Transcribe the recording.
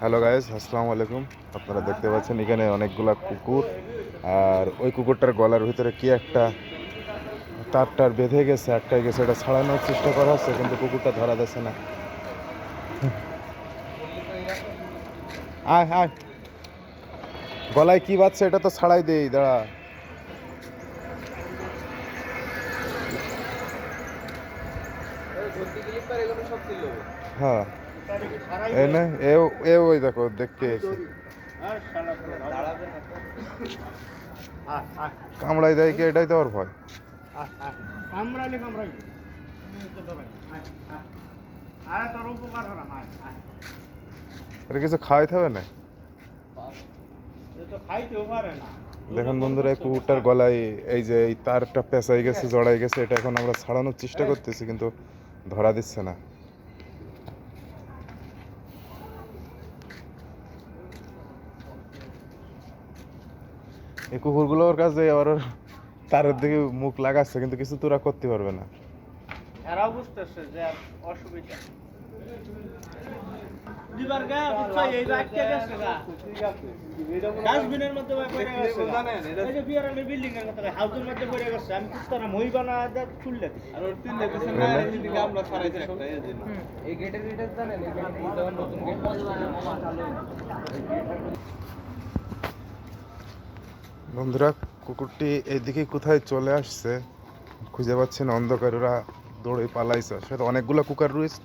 Hello guys, আসসালামু আলাইকুম। আপনারা দেখতে পাচ্ছেন, এখানে অনেকগুলা কুকুর। আর ওই কুকুরটার গলার ভিতরে কি একটা তার টার বেঁধে গেছে আটকায় গেছে, এটা ছাড়ানোর চেষ্টা করা হচ্ছে, কিন্তু কুকুরটা ধরা যাচ্ছে না। আয় আয়। গলায় কি বাজছে, এটা তো ছাড়াই দেই, দাঁড়া। হ্যাঁ। এই না এও এও ওই দেখো, দেখতে এসে। কামড়াই দেয় কি? এটাই তো ওর ভয়। এটা কিছু খাওয়াইতে হবে না? দেখুন বন্ধুরা, এই কুকুরটার গলায় এই যে এই তারটা পেঁচাই গেছে, জড়াই গেছে, এটা এখন আমরা ছাড়ানোর চেষ্টা করতেছি, কিন্তু ধরা দিচ্ছে না। এই কুকুরগুলো ওর কাছে আবার ওর তারের দিকে মুখ লাগাচ্ছে কিন্তু কিছু তোরা করতে পারবে না। এরাও বুঝতেছে যে অসুবিধা। দিবার গা বুঝছ? এই যে গেছে গা। ডাস্টবিনের মধ্যে পড়ে গেছে এই যে বিয়ারানি বিল্ডিং এর মধ্যে হাউসের মধ্যে পড়ে গেছে। আমি কুত্তারা মই বানা দা খুললে দিছি। আর ওর তিন লেগেছে না, এদিকে আমরা ছাড়াইতে একটা এই গেটের গেটের জানেন এই যখন নতুন গেট। বন্ধুরা, কুকুরটি এদিকে কোথায় চলে আসছে খুঁজে পাচ্ছেন না, অন্ধকার, ওরা দৌড়ে পালাইছে। সেটা অনেকগুলো কুকার রয়েছে তো।